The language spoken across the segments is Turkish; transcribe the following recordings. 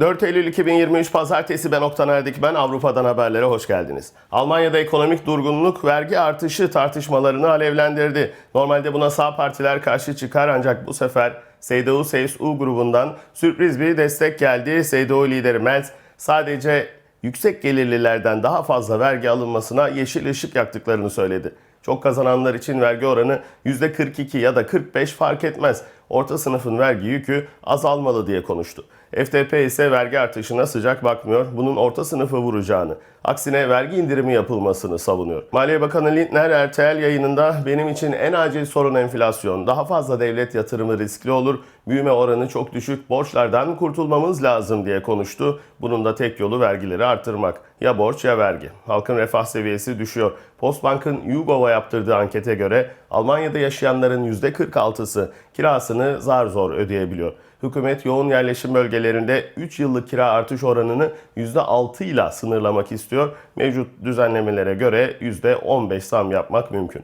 4 Eylül 2023 Pazartesi ben Oktan Erdik. Ben Avrupa'dan haberlere hoş geldiniz. Almanya'da ekonomik durgunluk vergi artışı tartışmalarını alevlendirdi. Normalde buna sağ partiler karşı çıkar ancak bu sefer CDU-CSU grubundan sürpriz bir destek geldi. CDU lideri Merz sadece yüksek gelirlilerden daha fazla vergi alınmasına yeşil ışık yaktıklarını söyledi. Çok kazananlar için vergi oranı %42 ya da 45 fark etmez. Orta sınıfın vergi yükü azalmalı diye konuştu. FDP ise vergi artışına sıcak bakmıyor. Bunun orta sınıfı vuracağını, aksine vergi indirimi yapılmasını savunuyor. Maliye Bakanı Lindner RTL yayınında benim için en acil sorun enflasyon. Daha fazla devlet yatırımı riskli olur. Büyüme oranı çok düşük. Borçlardan kurtulmamız lazım diye konuştu. Bunun da tek yolu vergileri arttırmak. Ya borç ya vergi. Halkın refah seviyesi düşüyor. Postbank'ın YouGov'a yaptırdığı ankete göre Almanya'da yaşayanların %46'sı kirasını zar zor ödeyebiliyor. Hükümet yoğun yerleşim bölgelerinde 3 yıllık kira artış oranını %6 ile sınırlamak istiyor. Mevcut düzenlemelere göre %15 zam yapmak mümkün.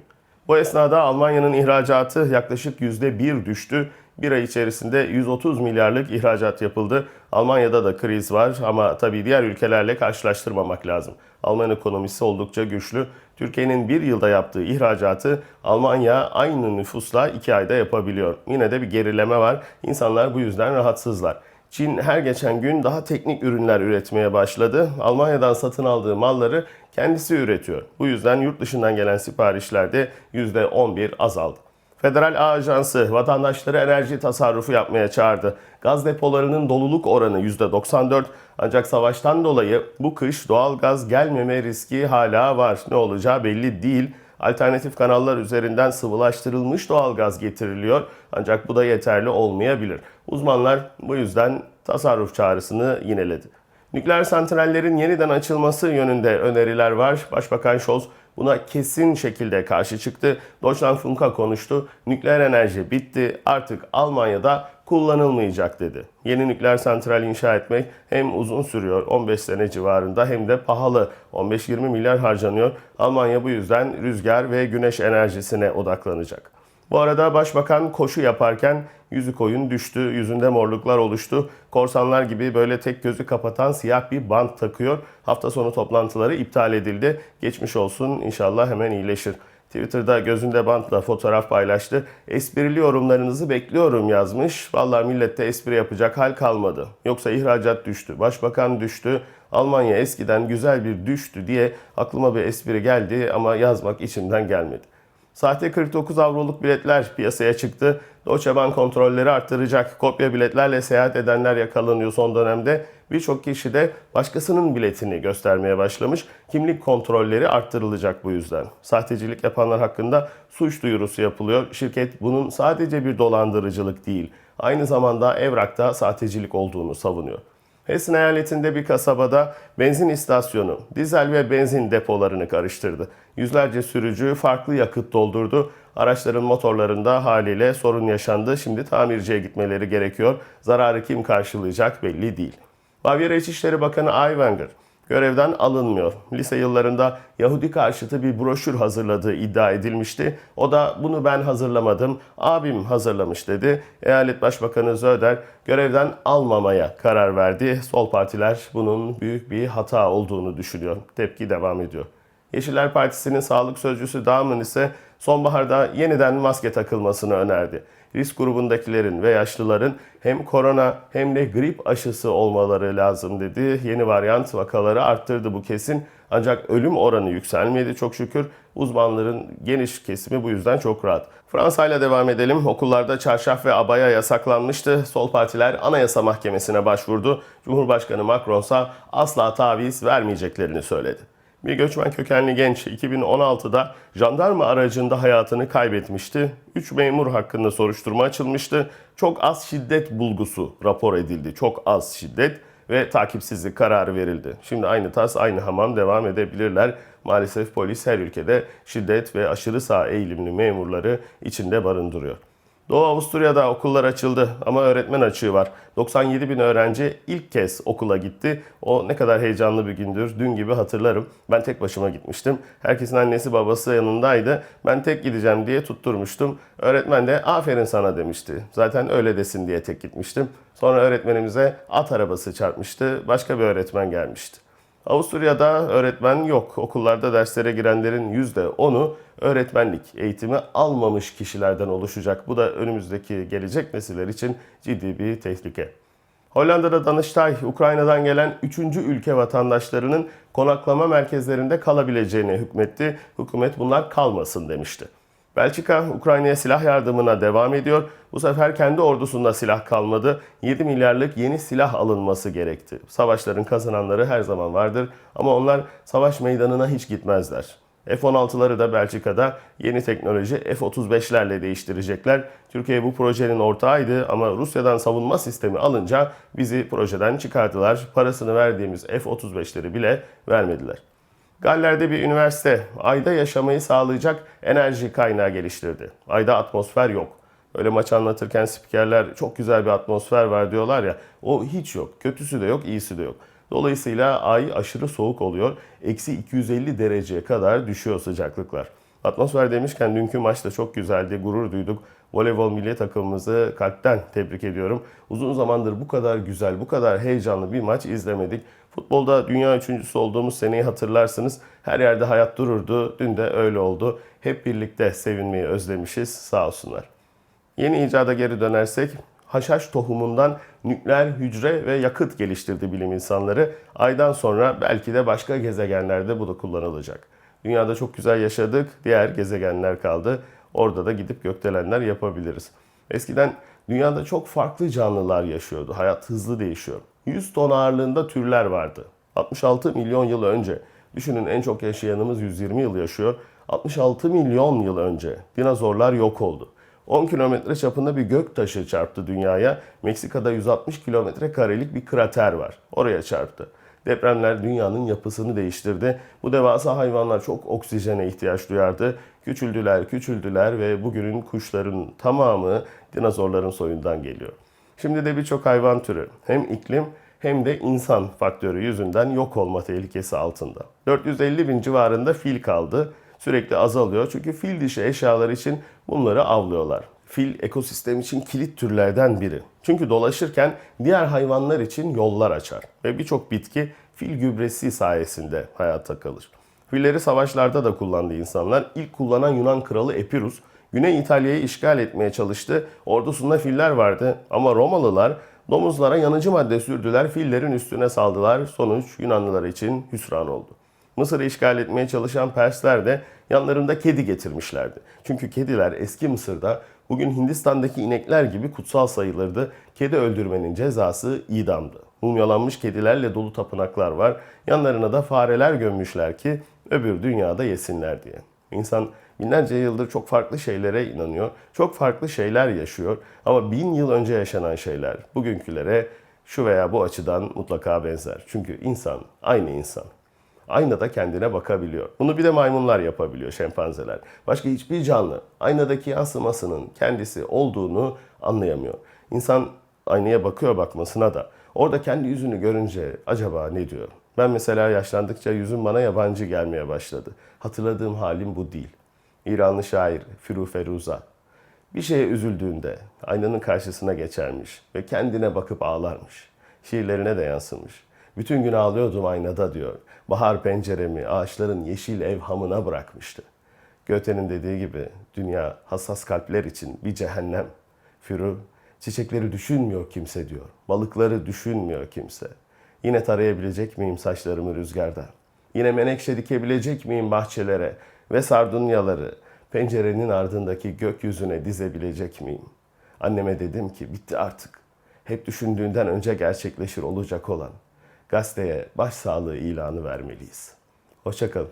Bu esnada Almanya'nın ihracatı yaklaşık %1 düştü. Bir ay içerisinde 130 milyarlık ihracat yapıldı. Almanya'da da kriz var ama tabii diğer ülkelerle karşılaştırmamak lazım. Alman ekonomisi oldukça güçlü. Türkiye'nin bir yılda yaptığı ihracatı Almanya aynı nüfusla iki ayda yapabiliyor. Yine de bir gerileme var. İnsanlar bu yüzden rahatsızlar. Çin her geçen gün daha teknik ürünler üretmeye başladı. Almanya'dan satın aldığı malları kendisi üretiyor. Bu yüzden yurt dışından gelen siparişlerde %11 azaldı. Federal Ağ Ajansı vatandaşları enerji tasarrufu yapmaya çağırdı. Gaz depolarının doluluk oranı %94 ancak savaştan dolayı bu kış doğal gaz gelmeme riski hala var. Ne olacağı belli değil. Alternatif kanallar üzerinden sıvılaştırılmış doğal gaz getiriliyor ancak bu da yeterli olmayabilir. Uzmanlar bu yüzden tasarruf çağrısını yineledi. Nükleer santrallerin yeniden açılması yönünde öneriler var. Başbakan Scholz buna kesin şekilde karşı çıktı. Deutschlandfunk'a konuştu. Nükleer enerji bitti. Artık Almanya'da kullanılmayacak dedi. Yeni nükleer santral inşa etmek hem uzun sürüyor 15 sene civarında hem de pahalı 15-20 milyar harcanıyor. Almanya bu yüzden rüzgar ve güneş enerjisine odaklanacak. Bu arada başbakan koşu yaparken yüzü koyun düştü, yüzünde morluklar oluştu. Korsanlar gibi böyle tek gözü kapatan siyah bir bant takıyor. Hafta sonu toplantıları iptal edildi. Geçmiş olsun inşallah hemen iyileşir. Twitter'da gözünde bantla fotoğraf paylaştı. Esprili yorumlarınızı bekliyorum yazmış. Vallahi millette espri yapacak hal kalmadı. Yoksa ihracat düştü, başbakan düştü, Almanya eskiden güzel bir düştü diye aklıma bir espri geldi ama yazmak içimden gelmedi. Sahte 49 avroluk biletler piyasaya çıktı. Deutsche kontrolleri arttıracak. Kopya biletlerle seyahat edenler yakalanıyor son dönemde. Birçok kişi de başkasının biletini göstermeye başlamış. Kimlik kontrolleri arttırılacak bu yüzden. Sahtecilik yapanlar hakkında suç duyurusu yapılıyor. Şirket bunun sadece bir dolandırıcılık değil, aynı zamanda evrakta sahtecilik olduğunu savunuyor. Hessen eyaletinde bir kasabada benzin istasyonu dizel ve benzin depolarını karıştırdı. Yüzlerce sürücü farklı yakıt doldurdu. Araçların motorlarında haliyle sorun yaşandı. Şimdi tamirciye gitmeleri gerekiyor. Zararı kim karşılayacak belli değil. Bavyera İçişleri Bakanı Aiwanger görevden alınmıyor. Lise yıllarında Yahudi karşıtı bir broşür hazırladığı iddia edilmişti. O da bunu ben hazırlamadım, abim hazırlamış dedi. Eyalet Başbakanı Zöder görevden almamaya karar verdi. Sol partiler bunun büyük bir hata olduğunu düşünüyor. Tepki devam ediyor. Yeşiller Partisi'nin sağlık sözcüsü Dağman ise sonbaharda yeniden maske takılmasını önerdi. Risk grubundakilerin ve yaşlıların hem korona hem de grip aşısı olmaları lazım dedi. Yeni varyant vakaları arttırdı bu kesin. Ancak ölüm oranı yükselmedi çok şükür. Uzmanların geniş kesimi bu yüzden çok rahat. Fransa ile devam edelim. Okullarda çarşaf ve abaya yasaklanmıştı. Sol partiler Anayasa Mahkemesi'ne başvurdu. Cumhurbaşkanı Macron ise asla taviz vermeyeceklerini söyledi. Bir göçmen kökenli genç 2016'da jandarma aracında hayatını kaybetmişti. 3 memur hakkında soruşturma açılmıştı. Çok az şiddet bulgusu rapor edildi. Çok az şiddet ve takipsizlik kararı verildi. Şimdi aynı tas aynı hamam devam edebilirler. Maalesef polis her ülkede şiddet ve aşırı sağ eğilimli memurları içinde barındırıyor. Doğu Avusturya'da okullar açıldı ama öğretmen açığı var. 97 bin öğrenci ilk kez okula gitti. O ne kadar heyecanlı bir gündür. Dün gibi hatırlarım. Ben tek başıma gitmiştim. Herkesin annesi babası yanındaydı. Ben tek gideceğim diye tutturmuştum. Öğretmen de aferin sana demişti. Zaten öyle desin diye tek gitmiştim. Sonra öğretmenimize at arabası çarpmıştı. Başka bir öğretmen gelmişti. Avusturya'da öğretmen yok. Okullarda derslere girenlerin %10'u öğretmenlik eğitimi almamış kişilerden oluşacak. Bu da önümüzdeki gelecek nesiller için ciddi bir tehlike. Hollanda'da Danıştay, Ukrayna'dan gelen 3. ülke vatandaşlarının konaklama merkezlerinde kalabileceğine hükmetti. Hükümet bunlar kalmasın demişti. Belçika, Ukrayna'ya silah yardımına devam ediyor. Bu sefer kendi ordusunda silah kalmadı. 7 milyarlık yeni silah alınması gerekti. Savaşların kazananları her zaman vardır ama onlar savaş meydanına hiç gitmezler. F-16'ları da Belçika'da yeni teknoloji F-35'lerle değiştirecekler. Türkiye bu projenin ortağıydı ama Rusya'dan savunma sistemi alınca bizi projeden çıkardılar. Parasını verdiğimiz F-35'leri bile vermediler. Galler'de bir üniversite ayda yaşamayı sağlayacak enerji kaynağı geliştirdi. Ayda atmosfer yok. Öyle maç anlatırken spikerler çok güzel bir atmosfer var diyorlar ya. O hiç yok. Kötüsü de yok, iyisi de yok. Dolayısıyla ay aşırı soğuk oluyor. Eksi 250 dereceye kadar düşüyor sıcaklıklar. Atmosfer demişken dünkü maç da çok güzeldi. Gurur duyduk. Voleybol milli takımımızı kalpten tebrik ediyorum. Uzun zamandır bu kadar güzel, bu kadar heyecanlı bir maç izlemedik. Futbolda dünya üçüncüsü olduğumuz seneyi hatırlarsınız. Her yerde hayat dururdu. Dün de öyle oldu. Hep birlikte sevinmeyi özlemişiz. Sağ olsunlar. Yeni icada geri dönersek haşhaş tohumundan nükleer hücre ve yakıt geliştirdi bilim insanları. Aydan sonra belki de başka gezegenlerde bu da kullanılacak. Dünyada çok güzel yaşadık. Diğer gezegenler kaldı. Orada da gidip gökdelenler yapabiliriz. Eskiden dünyada çok farklı canlılar yaşıyordu. Hayat hızlı değişiyor. 100 ton ağırlığında türler vardı. 66 milyon yıl önce. Düşünün en çok yaşayanımız 120 yıl yaşıyor. 66 milyon yıl önce dinozorlar yok oldu. 10 kilometre çapında bir gök taşı çarptı dünyaya. Meksika'da 160 kilometre karelik bir krater var. Oraya çarptı. Depremler dünyanın yapısını değiştirdi. Bu devasa hayvanlar çok oksijene ihtiyaç duyardı. Küçüldüler, küçüldüler ve bugünün kuşların tamamı dinozorların soyundan geliyor. Şimdi de birçok hayvan türü hem iklim hem de insan faktörü yüzünden yok olma tehlikesi altında. 450 bin civarında fil kaldı. Sürekli azalıyor çünkü fil dişi eşyalar için bunları avlıyorlar. Fil ekosistem için kilit türlerden biri. Çünkü dolaşırken diğer hayvanlar için yollar açar ve birçok bitki fil gübresi sayesinde hayata kalır. Filleri savaşlarda da kullandı insanlar. İlk kullanan Yunan kralı Epirus Güney İtalya'yı işgal etmeye çalıştı. Ordusunda filler vardı ama Romalılar domuzlara yanıcı madde sürdüler, fillerin üstüne saldılar. Sonuç Yunanlılar için hüsran oldu. Mısır'ı işgal etmeye çalışan Persler de yanlarında kedi getirmişlerdi. Çünkü kediler eski Mısır'da bugün Hindistan'daki inekler gibi kutsal sayılırdı. Kedi öldürmenin cezası idamdı. Mumyalanmış kedilerle dolu tapınaklar var. Yanlarına da fareler gömmüşler ki öbür dünyada yesinler diye. İnsan binlerce yıldır çok farklı şeylere inanıyor. Çok farklı şeyler yaşıyor. Ama bin yıl önce yaşanan şeyler bugünkülere şu veya bu açıdan mutlaka benzer. Çünkü insan aynı insan. Aynada kendine bakabiliyor. Bunu bir de maymunlar yapabiliyor, şempanzeler. Başka hiçbir canlı aynadaki yansımasının kendisi olduğunu anlayamıyor. İnsan aynaya bakıyor bakmasına da orada kendi yüzünü görünce acaba ne diyor? Ben mesela yaşlandıkça yüzüm bana yabancı gelmeye başladı. Hatırladığım halim bu değil. İranlı şair Firu Feruza bir şeye üzüldüğünde aynanın karşısına geçermiş ve kendine bakıp ağlarmış. Şiirlerine de yansımış. Bütün gün ağlıyordum aynada diyor. Bahar penceremi ağaçların yeşil evhamına bırakmıştı. Göte'nin dediği gibi dünya hassas kalpler için bir cehennem. Firu, çiçekleri düşünmüyor kimse diyor. Balıkları düşünmüyor kimse. Yine tarayabilecek miyim saçlarımı rüzgarda? Yine menekşe dikebilecek miyim bahçelere ve sardunyaları pencerenin ardındaki gökyüzüne dizebilecek miyim? Anneme dedim ki bitti artık. Hep düşündüğünden önce gerçekleşir olacak olan. Gazeteye başsağlığı ilanı vermeliyiz. Hoşçakalın.